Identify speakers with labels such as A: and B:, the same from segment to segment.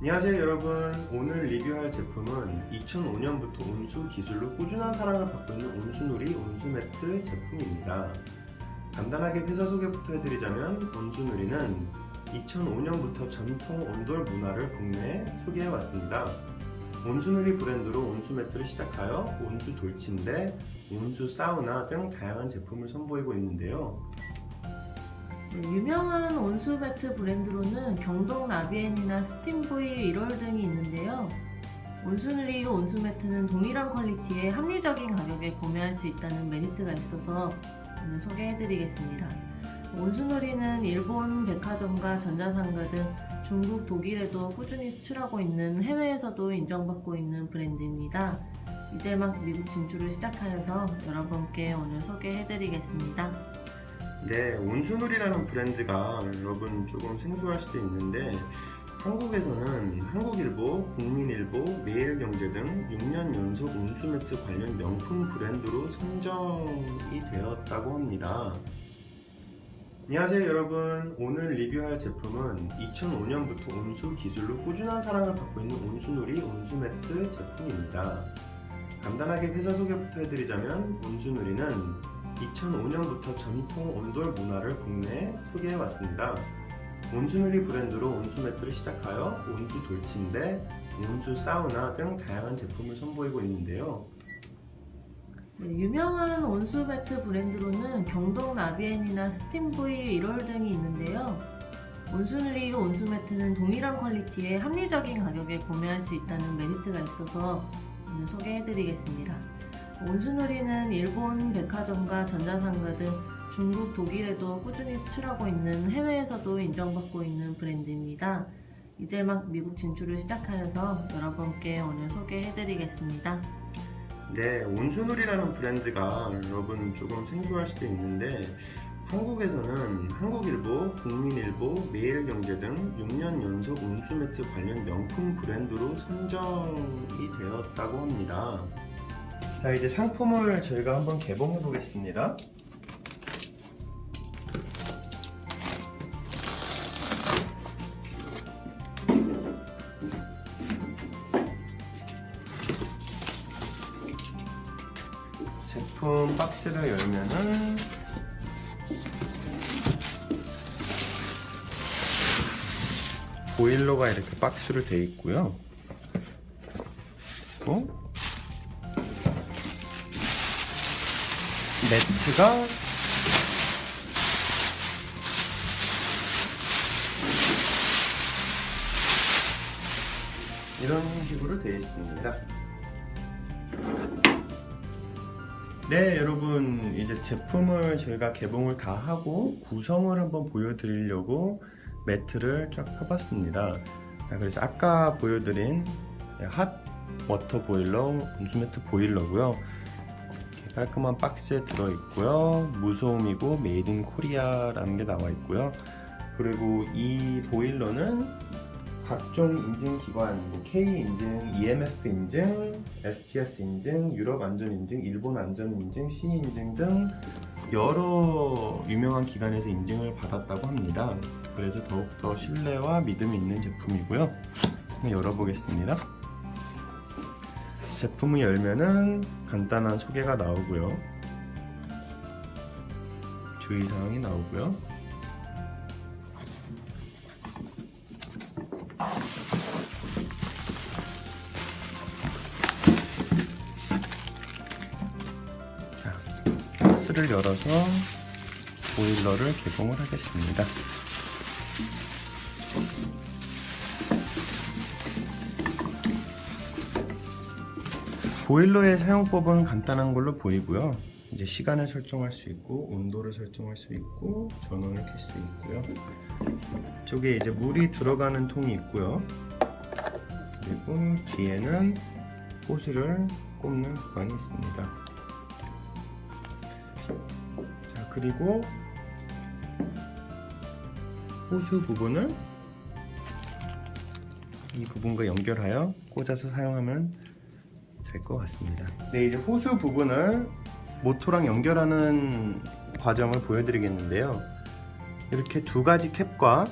A: 안녕하세요 여러분. 오늘 리뷰할 제품은 2005년부터 온수 기술로 꾸준한 사랑을 받고 있는 온수놀이 온수매트 제품입니다. 간단하게 회사 소개부터 해드리자면 온수놀이는 2005년부터 전통 온돌 문화를 국내에 소개해 왔습니다. 온수놀이 브랜드로 온수매트를 시작하여 온수 돌침대, 온수 사우나 등 다양한 제품을 선보이고 있는데요.
B: 네, 유명한 온수 매트 브랜드로는 경동 나비엔이나 스팀브이 1월 등이 있는데요. 온수누리 온수 매트는 동일한 퀄리티에 합리적인 가격에 구매할 수 있다는 메리트가 있어서 오늘 소개해드리겠습니다. 온수누리는 일본 백화점과 전자상가 등 중국, 독일에도 꾸준히 수출하고 있는 해외에서도 인정받고 있는 브랜드입니다. 이제 막 미국 진출을 시작하여서 여러분께 오늘 소개해드리겠습니다.
A: 네, 온수놀이라는 브랜드가 여러분 조금 생소할 수도 있는데 한국에서는 한국일보, 국민일보, 매일경제 등 6년 연속 온수매트 관련 명품 브랜드로 선정이 되었다고 합니다. 안녕하세요 여러분 오늘 리뷰할 제품은 2005년부터 온수 기술로 꾸준한 사랑을 받고 있는 온수놀이 온수매트 제품입니다. 간단하게 회사 소개부터 해드리자면 온수놀이는 2005년부터 전통 온돌 문화를 국내에 소개해 왔습니다. 온수누리 브랜드로 온수매트를 시작하여 온수 돌침대, 온수 사우나 등 다양한 제품을 선보이고 있는데요.
B: 네, 유명한 온수 매트 브랜드로는 경동 나비엔이나 스팀브이 1월 등이 있는데요. 온수누리 온수 매트는 동일한 퀄리티에 합리적인 가격에 구매할 수 있다는 메리트가 있어서 오늘 소개해드리겠습니다. 온수누리는 일본 백화점과 전자상가 등 중국, 독일에도 꾸준히 수출하고 있는 해외에서도 인정받고 있는 브랜드입니다. 이제 막 미국 진출을 시작하여서 여러분께 오늘 소개해드리겠습니다.
A: 네, 온수놀이라는 브랜드가 여러분 조금 생소할 수도 있는데 한국에서는 한국일보, 국민일보, 매일경제 등 6년 연속 온수매트 관련 명품 브랜드로 선정이 되었다고 합니다. 자, 이제 상품을 저희가 한번 개봉해 보겠습니다. 제품 박스를 열면은 보일러가 이렇게 박스로 되어 있고요. 어? 매트가 이런 식으로 되어 있습니다. 네, 여러분 이제 제품을 저희가 개봉을 다 하고 구성을 한번 보여드리려고 매트를 쫙 펴봤습니다. 자, 그래서 아까 보여드린 핫 워터 보일러 온수 매트 보일러고요. 깔끔한 박스에 들어 있고요. 무소음이고 메이드 인 코리아라는 게 나와 있고요. 그리고 이 보일러는 각종 인증 기관, 뭐 K 인증, EMF 인증, STS 인증, 유럽 안전 인증, 일본 안전 인증, C 인증 등 여러 유명한 기관에서 인증을 받았다고 합니다. 그래서 더욱더 신뢰와 믿음이 있는 제품이고요. 열어보겠습니다. 제품을 열면은 간단한 소개가 나오고요. 주의사항이 나오고요. 자, 박스를 열어서 보일러를 개봉을 하겠습니다. 보일러의 사용법은 간단한 걸로 보이고요. 이제 시간을 설정할 수 있고 온도를 설정할 수 있고 전원을 켤 수 있고요. 이쪽에 이제 물이 들어가는 통이 있고요. 그리고 뒤에는 호스를 꼽는 구간이 있습니다. 자, 그리고 호수 부분을 이 부분과 연결하여 꽂아서 사용하면 될 것 같습니다. 네, 이제 호수 부분을 모터랑 연결하는 과정을 보여드리겠는데요. 이렇게 두 가지 캡과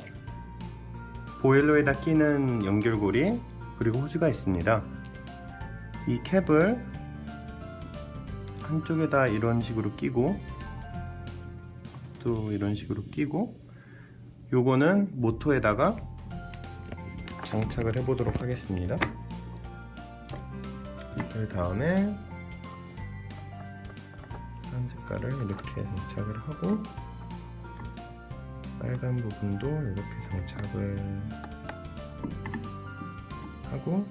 A: 보일러에다 끼는 연결고리 그리고 호즈가 있습니다. 이 캡을 한쪽에다 이런 식으로 끼고 또 이런 식으로 끼고 요거는 모터에다가 장착을 해 보도록 하겠습니다. 그 다음에 한 색깔을 이렇게 장착을 하고 빨간 부분도 이렇게 장착을 하고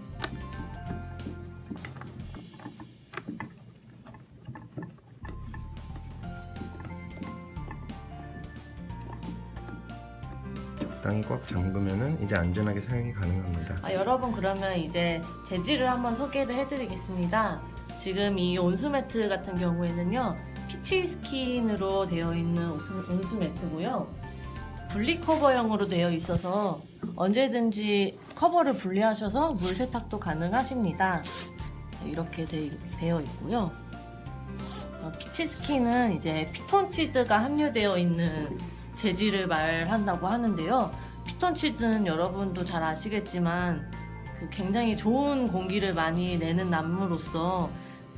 A: 적당히 꽉 잠그면은 이제 안전하게 사용이 가능합니다.
B: 아, 여러분 그러면 이제 재질을 한번 소개를 해드리겠습니다. 지금 이 온수 매트 같은 경우에는요 피치 스킨으로 되어 있는 온수, 온수 매트고요 분리 커버형으로 되어 있어서 언제든지 커버를 분리하셔서 물 세탁도 가능하십니다. 이렇게 되, 되어 있고요. 어, 피치 스킨은 이제 피톤치드가 함유되어 있는 재질을 말한다고 하는데요. 피톤치드는 여러분도 잘 아시겠지만 그 굉장히 좋은 공기를 많이 내는 나무로서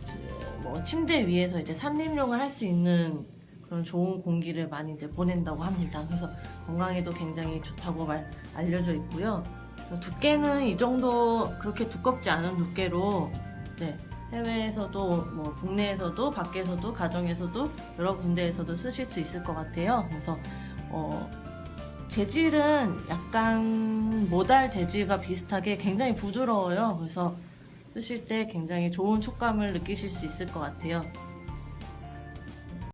B: 이제 뭐 침대 위에서 이제 산림용을 할 수 있는 그런 좋은 공기를 많이 내보낸다고 합니다. 그래서 건강에도 굉장히 좋다고 말, 알려져 있고요. 두께는 이 정도 그렇게 두껍지 않은 두께로 네, 해외에서도 뭐 국내에서도 밖에서도 가정에서도 여러 군데에서도 쓰실 수 있을 것 같아요. 그래서 어, 재질은 약간 모달 재질과 비슷하게 굉장히 부드러워요. 그래서 쓰실 때 굉장히 좋은 촉감을 느끼실 수 있을 것 같아요.